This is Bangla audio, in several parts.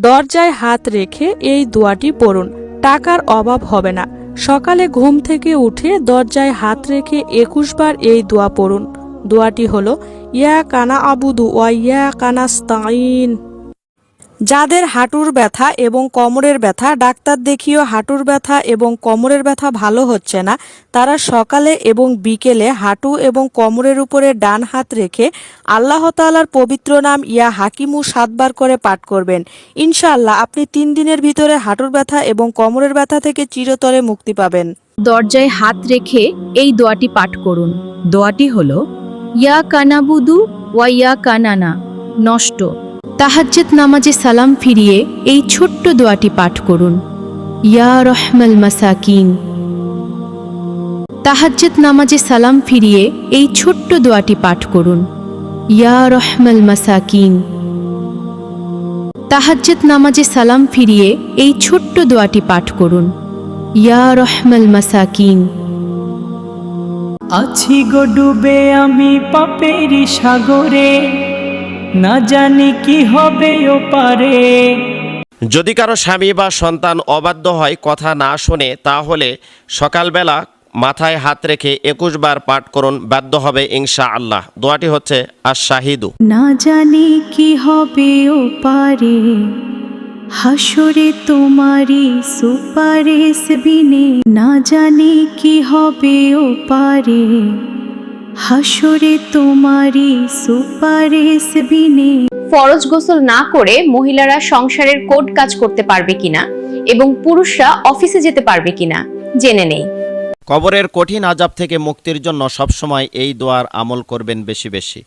দরজায় হাত রেখে এই দোয়াটি পড়ুন, টাকার অভাব হবে না। সকালে ঘুম থেকে উঠে দরজায় হাত রেখে একুশ বার এই দোয়া পড়ুন। দোয়াটি হলো, ইয়া কানা আবুদু ওয়া ইয়া কানাস্তাইন যাদের হাঁটুর ব্যথা এবং কোমরের ব্যথা, ডাক্তার দেখিয়েও হাঁটুর ব্যথা এবং কোমরের ব্যথা ভালো হচ্ছে না। তারা সকালে এবং বিকেলে হাঁটু এবং কোমরের উপরে ডান হাত রেখে আল্লাহ তাআলার পবিত্র নাম ইয়া হাকিমু সাতবার করে পাঠ করবেন। ইনশাআল্লাহ আপনি তিন দিনের ভিতরে হাঁটুর ব্যথা এবং কোমরের ব্যথা থেকে চিরতরে মুক্তি পাবেন। দরজায় হাত রেখে এই দোয়াটি পাঠ করুন। দোয়াটি হল, ইয়া কানাবুদু ওয়া ইয়া কানানা নষ্ট। তাহাজ্জত নামাজে সালাম ফিরিয়ে এই ছোট্ট দোয়াটি পাঠ করুন। ইয়া রহমাল মাসাকিন। তাহাজ্জত নামাজে সালাম ফিরিয়ে এই ছোট্ট দোয়াটি পাঠ করুন। ইয়া রহমাল মাসাকিন। তাহাজ্জত নামাজে সালাম ফিরিয়ে এই ছোট্ট দোয়াটি পাঠ করুন। ইয়া রহমাল মাসাকিন। আছি গো ডুবে আমি পাপেরই সাগরে। না জানি কি হবে ও পারে। যদি কারও স্বামী বা সন্তান অবাধ্য হয় কথা না শোনে তাহলে সকালবেলা মাথায় হাত রেখে একুশ বার পাঠ করুন বাধ্য হবে ইনশা আল্লাহ দোয়াটি হচ্ছে আর শাহিদু না জানি কি হবে ও পারে হাসরে তোমারি সুপারিশ বিনে। না জানি কি হবে ও পারে হাসরে তোমারি সুপারিশ বিনে। ফরজ গোসল না করে মহিলারা সংসারের কোট কাজ করতে পারবে কিনা এবং পুরুষরা অফিসে যেতে পারবে কিনা জেনে নেই। কবরের কঠিন আজাব থেকে মুক্তির জন্য সবসময় এই দোয়ার আমল করবেন বেশি বেশি।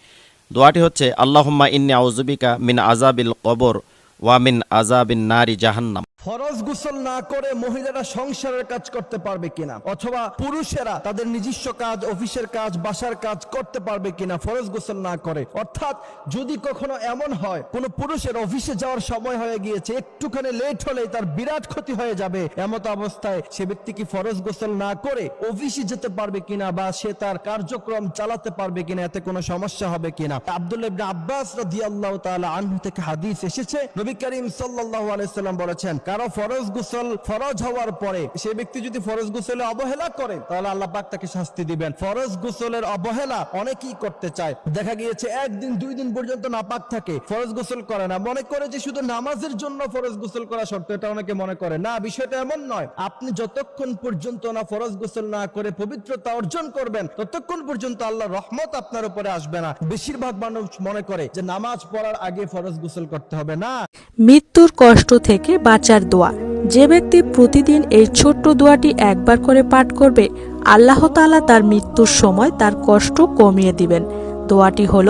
দোয়াটি হচ্ছে আল্লাহুম্মা ইন্নি আউজুবিকা মিন আজাবিল কবর। ওয়া মিন আজাবিন নারি জাহান্নাম। ফরজ গোসল না করে মহিলারা সংসারের কাজ করতে পারবে কিনা? অথবা পুরুষেরা তাদের নিজস্ব কাজ, অফিসের কাজ, বাসার কাজ করতে পারবে কিনা ফরজ গোসল না করে? অর্থাৎ যদি কখনো এমন হয়, কোন পুরুষের অফিসে যাওয়ার সময় হয়ে গিয়েছে, একটুখানি লেট হলেই তার বিরাট ক্ষতি হয়ে যাবে। এমত অবস্থায় সে ব্যক্তি কি ফরজ গোসল না করে অফিসে যেতে পারবে কিনা বা সে তার কার্যক্রম চালাতে পারবে কিনা, এতে কোনো সমস্যা হবে কিনা? আব্দুল্লাহ ইবনে আব্বাস রাদিয়াল্লাহু তাআলা আনহু থেকে হাদিস এসেছে, নবী করিম সাল্লাল্লাহু আলাইহি সাল্লাম বলেছেন, কারও ফরজ গোসল ফরজ হওয়ার পরে সে ব্যক্তি যদি ফরজ গোসলে অবহেলা করে, তাহলে আল্লাহ পাক তাকে শাস্তি দিবেন। ফরজ গোসলের অবহেলা অনেকেই করতে চায়। দেখা গিয়েছে, একদিন, দুই দিন পর্যন্ত নাপাক থাকে, ফরজ গোসল করে না। মনে করে যে শুধু নামাজের জন্য ফরজ গোসল করা শর্ত এটা অনেকে মনে করে। না, বিষয়টা এমন নয়। আপনি যতক্ষণ পর্যন্ত না ফরজ গোসল না করে পবিত্রতা অর্জন করবেন, ততক্ষণ পর্যন্ত আল্লাহ রহমত আপনার উপরে আসবে না। বেশিরভাগ মানুষ মনে করে যে নামাজ পড়ার আগে ফরজ গোসল করতে হবে। না। মৃত্যুর কষ্ট থেকে বাঁচার দোয়া। যে ব্যক্তি প্রতিদিন এই ছোট্ট দোয়াটি একবার করে পাঠ করবে, আল্লাহ তাআলা তার মৃত্যুর সময় তার কষ্ট কমিয়ে দিবেন। দোয়াটি হল,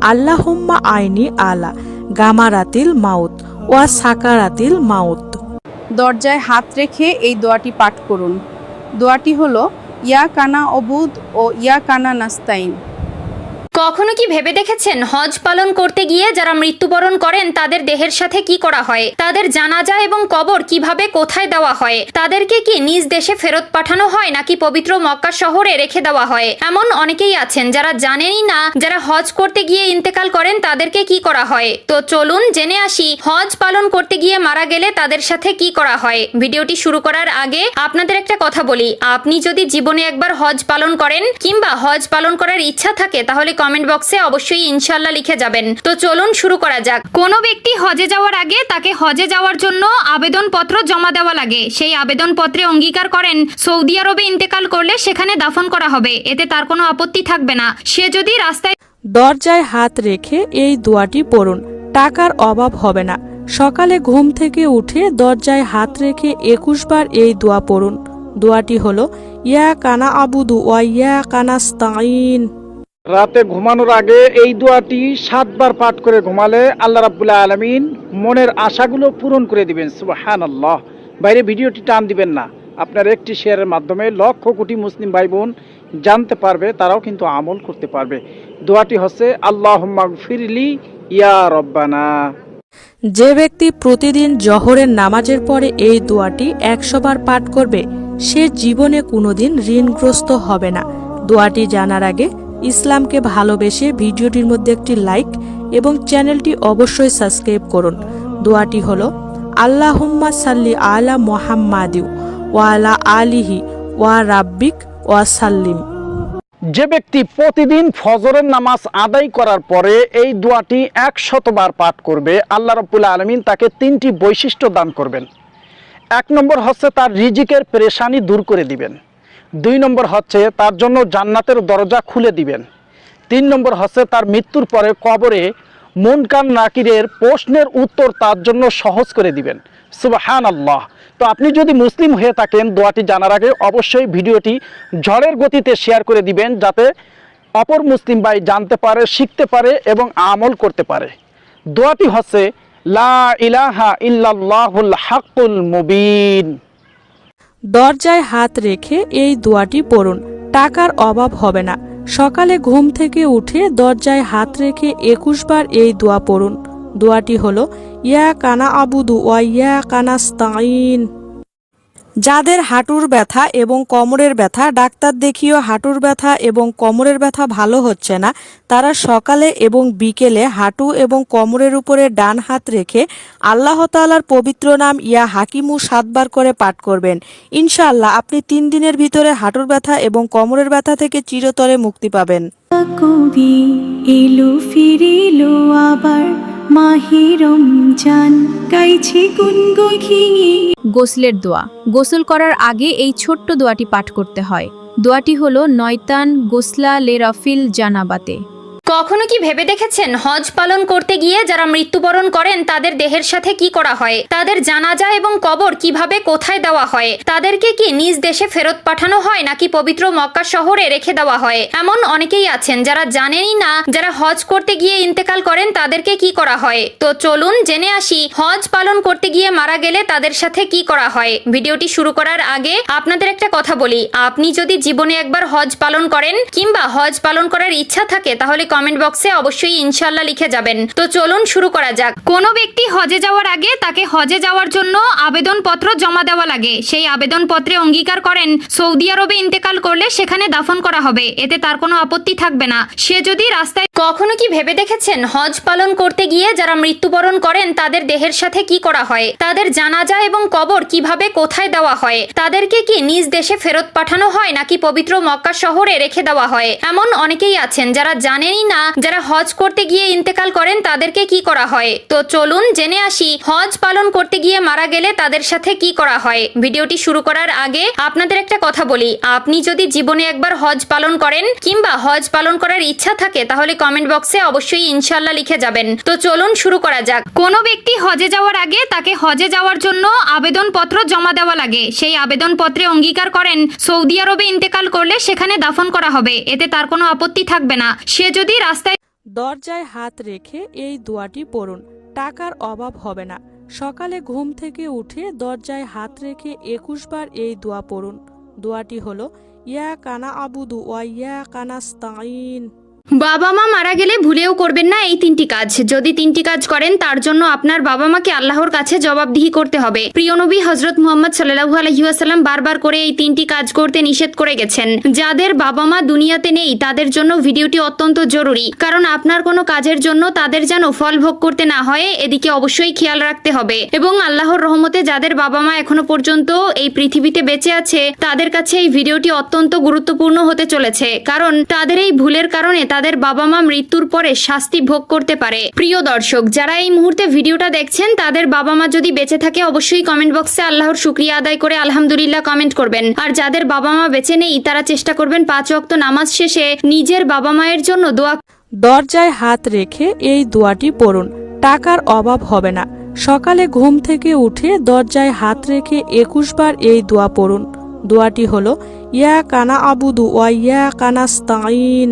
আল্লাহুম্মা আইনি আলা গামারাতিল মাউত ওয়া সাকারাতিল মাউত। দরজায় হাত রেখে এই দোয়াটি পাঠ করুন। দোয়াটি হলো, ইয়া কানা অবুদ ও ইয়া কানা নাস্তাইন। কখনো কি ভেবে দেখেছেন হজ পালন করতে গিয়ে যারা মৃত্যুবরণ করেন তাদের দেহের সাথে কি করা হয়? তাদের জানাজা এবং কবর কীভাবে কোথায় দেওয়া হয়? তাদেরকে কি নিজ দেশে ফেরত পাঠানো হয় নাকি পবিত্র মক্কা শহরে রেখে দেওয়া হয়? এমন অনেকেই আছেন যারা জানেনই না যারা হজ করতে গিয়ে ইন্তেকাল করেন তাদেরকে কি করা হয়? তো চলুন জেনে আসি হজ পালন করতে গিয়ে মারা গেলে তাদের সাথে কি করা হয়? ভিডিওটি শুরু করার আগে আপনাদের একটা কথা বলি। আপনি যদি জীবনে একবার হজ পালন করেন কিংবা হজ পালন করার ইচ্ছা থাকে তাহলে কমেন্ট বক্সে অবশ্যই ইনশাল্লাহ লিখে যাবেন। তো চলুন শুরু করা যাক। কোনো ব্যক্তি হজে যাওয়ার আগে তাকে হজে যাওয়ার জন্য আবেদনপত্র জমা দেওয়া লাগে। সেই আবেদনপত্রে অঙ্গীকার করেন, সৌদি আরবে ইন্তেকাল করলে সেখানে দাফন করা হবে। এতে তার কোনো আপত্তি থাকবে না। সে যদি রাস্তায় দরজায় হাত রেখে এই দোয়াটি পড়ুন। টাকার অভাব হবে না। সকালে ঘুম থেকে উঠে দরজায় হাত রেখে একুশ বার এই দোয়া পড়ুন। দোয়াটি হলো, ইয়া কানা আবুদু ওয়া ইয়া কানাস্তাইন রাতে ঘুমানোর আগে এই দোয়াটি সাতবার পাঠ করে ঘুমালে আল্লাহ রাব্বুল্লাহ আলমিন মনের আশাগুলো পূরণ করে দিবেন সুবাহান আল্লাহ বাইরে ভিডিওটি টান দিবেন না। আপনার একটি শেয়ারের মাধ্যমে লক্ষ কোটি মুসলিম ভাই বোন জানতে পারবে, তারাও কিন্তু আমল করতে পারবে। দোয়াটি হচ্ছে আল্লাহ ফিরলি ইয়া রব্বানা। যে ব্যক্তি প্রতিদিন জহরের নামাজের পরে এই দোয়াটি একশোবার পাঠ করবে, সে জীবনে কোনোদিন ঋণগ্রস্ত হবে না। দোয়াটি জানার আগে ইসলামকে ভালোবেসে ভিডিওটির মধ্যে একটি লাইক এবং চ্যানেলটি অবশ্যই সাবস্ক্রাইব করুন। দোয়াটি হলো, আল্লাহুম্মা সাল্লি আলা মোহাম্মাদিউ ওয়ালা আলিহি ওয়া রাব্বিক ওয়া সাল্লিম। যে ব্যক্তি প্রতিদিন ফজরের নামাজ আদায় করার পরে এই দোয়াটি একশতবার পাঠ করবে, আল্লাহ রব্বুল্লা আলমিন তাকে তিনটি বৈশিষ্ট্য দান করবেন। এক নম্বর হচ্ছে তার রিজিকের পেরেশানি দূর করে দিবেন। দুই নম্বর হচ্ছে তার জন্য জান্নাতের দরজা খুলে দিবেন। তিন নম্বর হচ্ছে তার মৃত্যুর পরে কবরে মুনকান নাকিরের প্রশ্নের উত্তর তার জন্য সহজ করে দিবেন। সুবাহান আল্লাহ তো আপনি যদি মুসলিম হয়ে থাকেন, দোয়াটি জানার আগে অবশ্যই ভিডিওটি ঝড়ের গতিতে শেয়ার করে দিবেন, যাতে অপর মুসলিম ভাই জানতে পারে, শিখতে পারে এবং আমল করতে পারে। দোয়াটি হচ্ছে, লা ইলাহা ইল্লাল্লাহুল হাক্কুল মুবিন। দরজায় হাত রেখে এই দোয়াটি পড়ুন, টাকার অভাব হবে না। সকালে ঘুম থেকে উঠে দরজায় হাত রেখে একুশ বার এই দোয়া পড়ুন। দোয়াটি হলো, ইয়া কানা আবুদু ওয়া ইয়া কানাস্তাইন যাদের হাঁটুর ব্যথা এবং কোমরের ব্যথা, ডাক্তার দেখিয়েও হাঁটুর ব্যথা এবং কোমরের ব্যথা ভালো হচ্ছে না। তারা সকালে এবং বিকেলে হাঁটু এবং কোমরের উপরে ডান হাত রেখে আল্লাহ তাআলার পবিত্র নাম ইয়া হাকিমু সাতবার করে পাঠ করবেন। ইনশাআল্লাহ আপনি তিন দিনের ভিতরে হাঁটুর ব্যথা এবং কোমরের ব্যথা থেকে চিরতরে মুক্তি পাবেন। কবি আবার মাহিরম জান গাইছে গুনগুখি গোসলের দোয়া। গোসল করার আগে এই ছোট্ট দোয়াটি পাঠ করতে হয়। দোয়াটি হলো, নয়তান গোসলা লেরাফিল জানাবাতে। কখনো কি ভেবে দেখেছেন হজ পালন করতে গিয়ে যারা মৃত্যুবরণ করেন, তাদের দেহের সাথে কি করা হয়? তাদের জানাজা এবং কবর কীভাবে কোথায় দেওয়া হয়? তাদেরকে কি নিজ দেশে ফেরত পাঠানো হয়, নাকি পবিত্র মক্কা শহরে রেখে দেওয়া হয়? এমন অনেকেই আছেন যারা জানেনই না, যারা হজ করতে গিয়ে ইন্তেকাল করেন, তাদেরকে কি করা হয়? তো চলুন জেনে আসি, হজ পালন করতে গিয়ে মারা গেলে তাদের সাথে কি করা হয়? ভিডিওটি শুরু করার আগে আপনাদের একটা কথা বলি। আপনি যদি জীবনে একবার হজ পালন করেন, কিংবা হজ পালন করার ইচ্ছা থাকে, তাহলে কমেন্ট বক্সে অবশ্যই ইনশাল্লাহ লিখে যাবেন। তো চলুন শুরু করা যাক। কোনো ব্যক্তি হজে যাওয়ার আগে তাকে হজে যাওয়ার জন্য আবেদনপত্র জমা দেওয়া লাগে। সেই আবেদনপত্রে অঙ্গীকার করেন, সৌদি আরবে ইন্তেকাল করলে সেখানে দাফন করা হবে। এতে তার কোনো আপত্তি থাকবে না। সে যদি রাস্তায় কখনো কি ভেবে দেখেছেন হজ পালন করতে গিয়ে যারা মৃত্যুবরণ করেন, তাদের দেহের সাথে কি করা হয়? তাদের জানাজা এবং কবর কীভাবে কোথায় দেওয়া হয়? তাদেরকে কি নিজ দেশে ফেরত পাঠানো হয় নাকি পবিত্র মক্কা শহরে রেখে দেওয়া হয়? এমন অনেকেই আছেন যারা জানেনই না, যারা হজ করতে গিয়ে ইন্তেকাল করেন, তাদেরকে কি করা হয়? তো চলুন জেনে আসি, হজ পালন করতে গিয়ে মারা গেলে তাদের সাথে কি করা হয়? ভিডিওটি শুরু করার আগে আপনাদের একটা কথা বলি। আপনি যদি জীবনে একবার হজ পালন করেন কিংবা হজ পালন করার ইচ্ছা থাকে, তাহলে কমেন্ট বক্সে অবশ্যই ইনশাল্লাহ লিখে যাবেন। তো চলুন শুরু করা যাক। কোনো ব্যক্তি হজে যাওয়ার আগে তাকে হজে যাওয়ার জন্য আবেদনপত্র জমা দেওয়া লাগে। সেই আবেদনপত্রে অঙ্গীকার করেন, সৌদি আরবে ইন্তেকাল করলে সেখানে দাফন করা হবে। এতে তার কোনো আপত্তি থাকবে না। সে যদি রাস্তায় দরজায় হাত রেখে এই দোয়াটি পড়ুন। টাকার অভাব হবে না। সকালে ঘুম থেকে উঠে দরজায় হাত রেখে একুশ বার এই দোয়া পড়ুন। দোয়াটি হলো, ইয়া কানা আবুদু ওয়া ইয়া কানাস্তাইন বাবা মা মারা গেলে ভুলেও করবেন না এই তিনটি কাজ। যদি তিনটি কাজ করেন, তার জন্য আপনার বাবা মাকে আল্লাহর কাছে জবাবদিহি করতে হবে। প্রিয় নবী হজরত মুহাম্মদ সাল্লাহু আলহিউসাল্লাম বারবার করে এই তিনটি কাজ করতে নিষেধ করে গেছেন। যাদের বাবা মা দুনিয়াতে নেই, তাদের জন্য ভিডিওটি অত্যন্ত জরুরি। কারণ আপনার কোনো কাজের জন্য তাদের যেন ফল ভোগ করতে না হয়, এদিকে অবশ্যই খেয়াল রাখতে হবে। এবং আল্লাহর রহমতে যাদের বাবা মা এখনও পর্যন্ত এই পৃথিবীতে বেঁচে আছে, তাদের কাছে এই ভিডিওটি অত্যন্ত গুরুত্বপূর্ণ হতে চলেছে। কারণ তাদের এই ভুলের কারণে তাদের বাবা মা মৃত্যুর পরে শাস্তি ভোগ করতে পারে। প্রিয় দর্শক, যারা এই মুহূর্তে ভিডিওটা দেখছেন, তাদের বাবা মা যদি বেঁচে থাকে, অবশ্যই কমেন্ট বক্সে আল্লাহর শুক্রিয়া আদায় করে আলহামদুলিল্লাহ কমেন্ট করবেন। আর যাদের বাবা মা বেঁচে নেই, তারা চেষ্টা করবেন পাঁচ ওয়াক্ত নামাজ শেষে নিজের বাবা মায়ের জন্য দোয়া দরজায় হাত রেখে এই দোয়াটি পড়ুন। টাকার অভাব হবে না। সকালে ঘুম থেকে উঠে দরজায় হাত রেখে একুশ বার এই দোয়া পড়ুন। দোয়াটি হলো, ইয়া কানা আবুদু ওয়া ইয়া কানাস্তাইন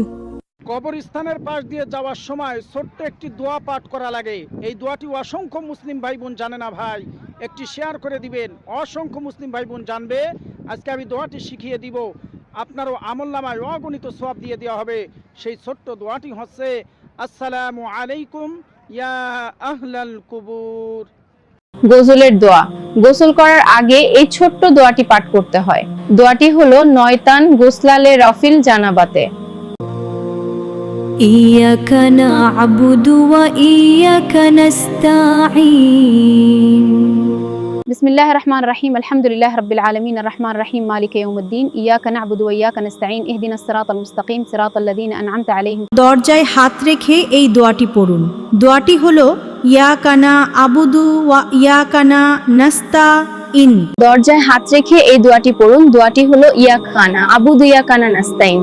কবরস্থানের পাশ দিয়ে যাওয়ার সময় ছোট্ট একটি দোয়া পাঠ করা লাগে। এই দোয়াটি অসংখ্য মুসলিম ভাই বোন জানে না ভাই। একটি শেয়ার করে দিবেন। অসংখ্য মুসলিম ভাই বোন জানবে। আজকে আমি দোয়াটি শিখিয়ে দিব। আপনারও আমল নামায় অগণিত সব দিয়ে দেওয়া হবে। সেই ছোট্ট দোয়াটি হচ্ছে, আসসালামু আলাইকুম, ইয়া আহলাল কুবুর। গোসলের দোয়া। গোসল করার আগে এই ছোট্ট দোয়াটি পাঠ করতে হয়। দোয়াটি হলো, নয়তান গোসলালে রফিল জানাবাতে। إياك نعبد وإياك نستعين বিসমিল্লাহ রহমান রাহিম আলহামদুলিল্লাহ রবিল আলমিন রহমান রাহিম মালিক ইয়ৌমুদ্দিন ইয়াকা নাবুদু ওয়া ইয়াকা নাস্তাঈন ইহদিনাস সিরাতাল মুস্তাকিম সিরাতাল লাযীনা আন'আমতা আলাইহিম দরজায় হাত রেখে এই দোয়াটি পড়ুন দোয়াটি হলো ইয়া কানা আবুদু ওয়া ইয়া কানা নাস্তা ইন দরজায় হাত রেখে এই দোয়াটি পড়ুন দোয়াটি হলো ইয়া খানা আবুদু ইয়া কানা নাস্তাইন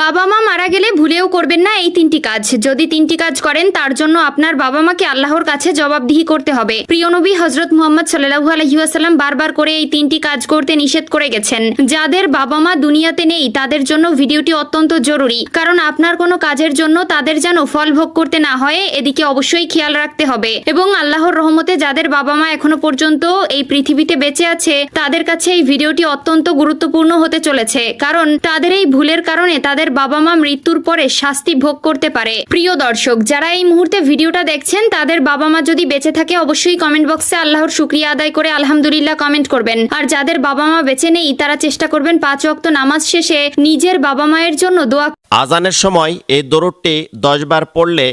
বাবা মা মারা গেলে ভুলেও করবেন না এই তিনটি কাজ। যদি তিনটি কাজ করেন, তার জন্য আপনার বাবা মাকে আল্লাহর কাছে জবাবদিহি করতে হবে। প্রিয় নবী হজরত মুহাম্মদ সাল্লাহু আলহিউসাল্লাম বারবার করে এই তিনটি কাজ করতে নিষেধ করে গেছেন। যাদের বাবা মা দুনিয়াতে নেই, তাদের জন্য ভিডিওটি অত্যন্ত জরুরি। কারণ আপনার কোনো কাজের জন্য তাদের যেন ফল ভোগ করতে না হয়, এদিকে অবশ্যই খেয়াল রাখতে হবে। এবং আল্লাহর রহমতে যাদের বাবা মা এখনও পর্যন্ত এই পৃথিবীতে বেঁচে আছে, তাদের কাছে এই ভিডিওটি অত্যন্ত গুরুত্বপূর্ণ হতে চলেছে। কারণ তাদের এই ভুলের কারণে তাদের বাবা মা মৃত্যুর পরে শাস্তি ভোগ করতে পারে। প্রিয় দর্শক, যারা এই মুহূর্তে ভিডিওটা দেখছেন, তাদের বাবা মা যদি বেঁচে থাকে, অবশ্যই কমেন্ট বক্সে আল্লাহর শুক্রিয়া আদায় করে আলহামদুলিল্লাহ কমেন্ট করবেন। আর যাদের বাবা মা বেঁচে নেই, তারা চেষ্টা করবেন পাঁচ ওয়াক্ত নামাজ শেষে নিজের বাবা মায়ের জন্য দোয়া আজানের সময় এই দরুদটি দশবার পড়লে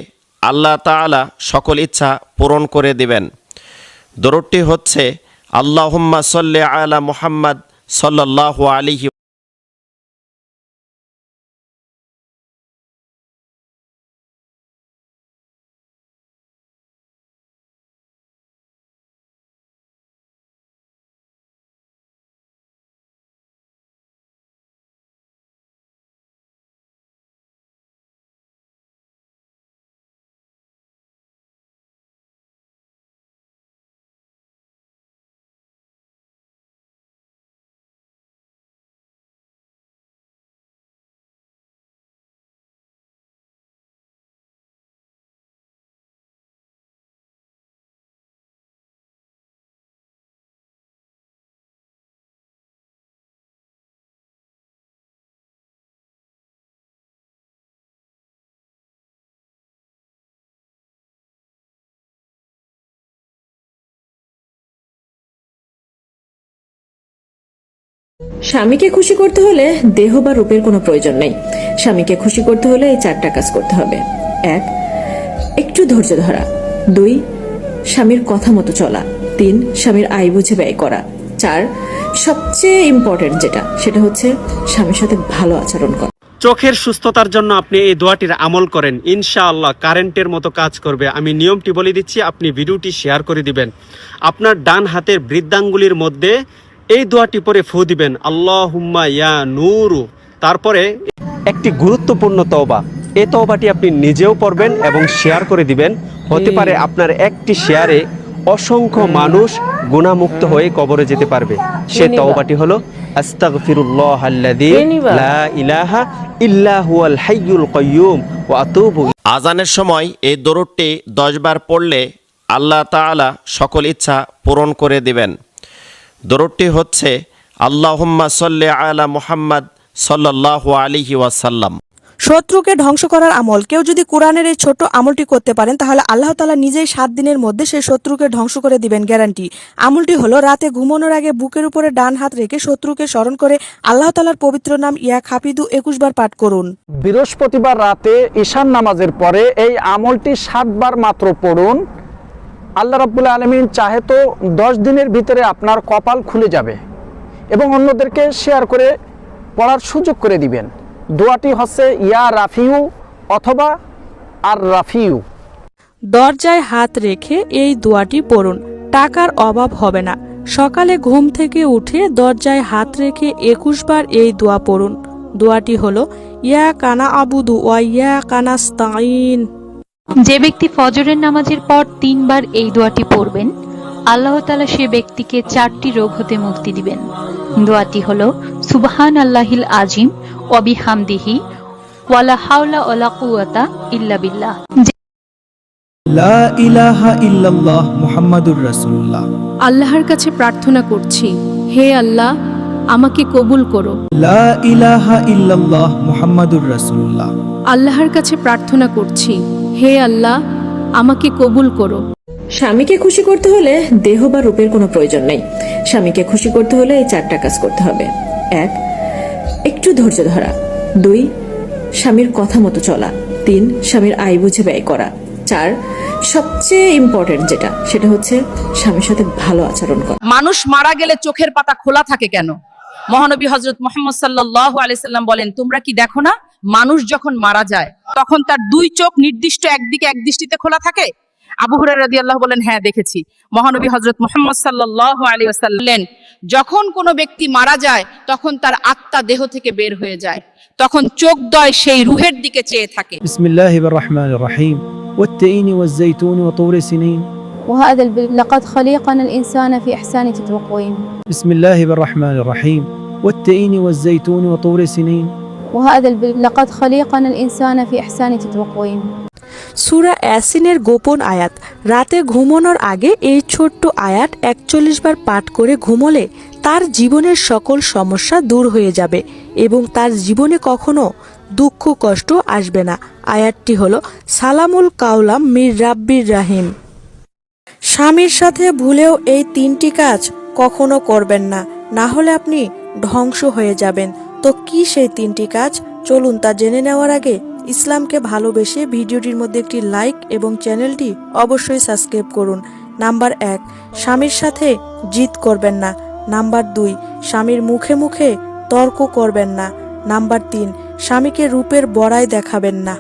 আল্লাহ তাআলা সকল ইচ্ছা পূরণ করে দিবেন। দরুদটি হচ্ছে, আল্লাহুম্মা সল্লে আলা মুহাম্মদ সাল্লাল্লাহু আলাইহি স্বামীকে খুশি করতে হলে দেহ বা রূপের কোনো প্রয়োজন নেই। স্বামীকে খুশি করতে হলে এই চারটা কাজ করতে হবে। এক, একটু ধৈর্য ধরা। দুই, স্বামীর কথা মতো চলা। তিন, স্বামীর আয় বুঝে ব্যয় করা। চার, সবচেয়ে ইম্পর্টেন্ট যেটা, সেটা হচ্ছে স্বামীর সাথে ভালো আচরণ করা। চোখের সুস্থতার জন্য আপনি এই দোয়াটির আমল করেন। ইনশাআল্লাহ কারেন্টের মতো কাজ করবে। আমি নিয়মটি বলে দিচ্ছি, আপনি ভিডিওটি শেয়ার করে দিবেন। আপনার ডান হাতের বৃদ্ধাঙ্গুলির মধ্যে এই দোয়াটি পরে ফু দিবেন আল্লাহ হুম্মা ইয়া নূরু। তারপরে একটি গুরুত্বপূর্ণ তওবা। এই তওবাটি আপনি নিজেও পড়বেন এবং শেয়ার করে দিবেন। হতে পারে আপনার একটি শেয়ারে অসংখ্য মানুষ গুণামুক্ত হয়ে কবরে যেতে পারবে। সে তওবাটি হলো আস্তাগফিরুল্লাহ আল্লাযী লা ইলাহা ইল্লা হুয়াল হাইয়ুল কাইয়্যুম ওয়া আতুবু আজানের সময় এই দরুদটি দশবার পড়লে আল্লাহ তাআলা সকল ইচ্ছা পূরণ করে দিবেন। দরুদটি হচ্ছে আল্লাহুম্মা সল্লে আলা মুহাম্মদ সাল্লাল্লাহু আলাইহি ওয়াসাল্লাম। শত্রুকে ধ্বংস করার আমল। কেউ যদি কোরআনের এই ছোট আমলটি করতে পারেন তাহলে আল্লাহ তালা নিজেই সাত দিনের মধ্যে সেই শত্রুকে ধ্বংস করে দিবেন গ্যারান্টি। আমলটি হলো রাতে ঘুমানোর আগে বুকের উপরে ডান হাত রেখে শত্রুকে স্মরণ করে আল্লাহ তালার পবিত্র নাম ইয়া খাপিদু একুশ বার পাঠ করুন। বৃহস্পতিবার রাতে ঈশান নামাজের পরে এই আমলটি সাতবার মাত্র পড়ুন। আল্লাহ রাব্বুল আলমিন চাহে তো দশ দিনের ভিতরে আপনার কপাল খুলে যাবে এবং অন্যদেরকে শেয়ার করে পড়ার সুযোগ করে দিবেন। দোয়াটি হচ্ছে, ইয়া রাফিউ অথবা আর রাফিউ। দরজায় হাত রেখে এই দোয়াটি পড়ুন। টাকার অভাব হবে না। সকালে ঘুম থেকে উঠে দরজায় হাত রেখে একুশ বার এই দোয়া পড়ুন। দোয়াটি হলো, ইয়া কানা আবুদু ওয়া ইয়া কানাস্তাইন যে ব্যক্তি ফজরের নামাজের পর তিনবার এই দোয়াটি পড়বেন আল্লাহ তালা সে ব্যক্তিকে চারটি রোগ হতে মুক্তি দিবেন। দোয়াটি হল সুবহান আল্লাহিল আজিম অবিহামদিহি ওয়ালা হাওলা ওলা কুয়াতা ইল্লা বিল্লাহ। লা ইলাহা ইল্লাল্লাহ মুহাম্মাদুর রাসূলুল্লাহ। আল্লাহর কাছে প্রার্থনা করছি হে আল্লাহ আমাকে কবুল করো। লা ইলাহা ইল্লাল্লাহ মুহাম্মাদুর রাসূলুল্লাহ। আল্লাহর কাছে প্রার্থনা করছি হে আল্লাহ আমাকে কবুল করো। স্বামীকে খুশি করতে হলে দেহ বা রূপের কোনো প্রয়োজন নেই। স্বামীকে খুশি করতে হলে এই চারটা কাজ করতে হবে। এক একটু ধৈর্য ধরা। দুই স্বামীর কথা মতো চলা। তিন স্বামীর আয় বুঝে ব্যয় করা। চার সবচেয়ে ইম্পর্টেন্ট যেটা সেটা হচ্ছে স্বামীর সাথে ভালো আচরণ করা। মানুষ মারা গেলে চোখের পাতা খোলা থাকে কেন? মহানবী হজরত মোহাম্মদ সাল্লাহ আলাইসাল্লাম বলেন তোমরা কি দেখো না? মানুষ যখন মারা যায় তখন তার দুই চোখ নির্দিষ্ট একদিকে এক দৃষ্টিতে খোলা থাকে আবু হুরায়রা রাদিয়াল্লাহু বলেন হ্যাঁ দেখেছি মহানবী হজরত মোহাম্মদ সাল্লাহ আলী বললেন যখন কোনো ব্যক্তি মারা যায় তখন তার আত্মা দেহ থেকে বের হয়ে যায় তখন চোখ দয় সেই রুহের দিকে চেয়ে থাকে বিসমিল্লাহির রহমানির রহিম والتين والزيتون وطور سنين وهذا الب- لقد خلقنا الإنسان في أحسن تقويم بسم الله الرحمن الرحيم والتين والزيتون وطور سنين وهذا الب- لقد خلقنا الإنسان في أحسن تقويم সুরা অ্যাসিনের গোপন আয়াত রাতে ঘুমানোর আগে এই ছোট্ট আয়াত একচল্লিশ বার পাঠ করে ঘুমোলে তার জীবনের সকল সমস্যা দূর হয়ে যাবে এবং তার জীবনে কখনো দুঃখ কষ্ট আসবে না আয়াতটি হলো সালামুল কাউলাম মির রাব্বির রাহিম স্বামীর সাথে ভুলেও এই তিনটি কাজ কখনো করবেন না না হলে আপনি ধ্বংস হয়ে যাবেন তো কি সেই তিনটি কাজ? চলুন তা জেনে নেওয়ার আগে ইসলামকে ভালোবেসে ভিডিওটির মধ্যে একটি লাইক এবং চ্যানেলটি অবশ্যই সাবস্ক্রাইব করুন। নাম্বার এক, স্বামীর সাথে জিত করবেন না। নাম্বার দুই, স্বামীর মুখে মুখে তর্ক করবেন না। নাম্বার তিন, স্বামীকে রূপের বড়াই দেখাবেন না।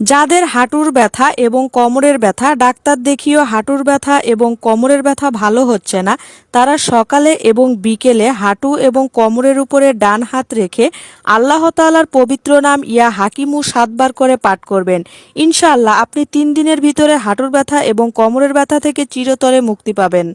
যাদের হাঁটুর ব্যথা এবং কোমরের ব্যথা, ডাক্তার দেখিয়েও হাঁটুর ব্যথা এবং কোমরের ব্যথা ভালো হচ্ছে না। তারা সকালে এবং বিকেলে হাঁটু এবং কোমরের উপরে ডান হাত রেখে আল্লাহ তাআলার পবিত্র নাম ইয়া হাকিমু সাতবার করে পাঠ করবেন। ইনশাআল্লাহ আপনি তিন দিনের ভিতরে হাঁটুর ব্যথা এবং কোমরের ব্যথা থেকে চিরতরে মুক্তি পাবেন।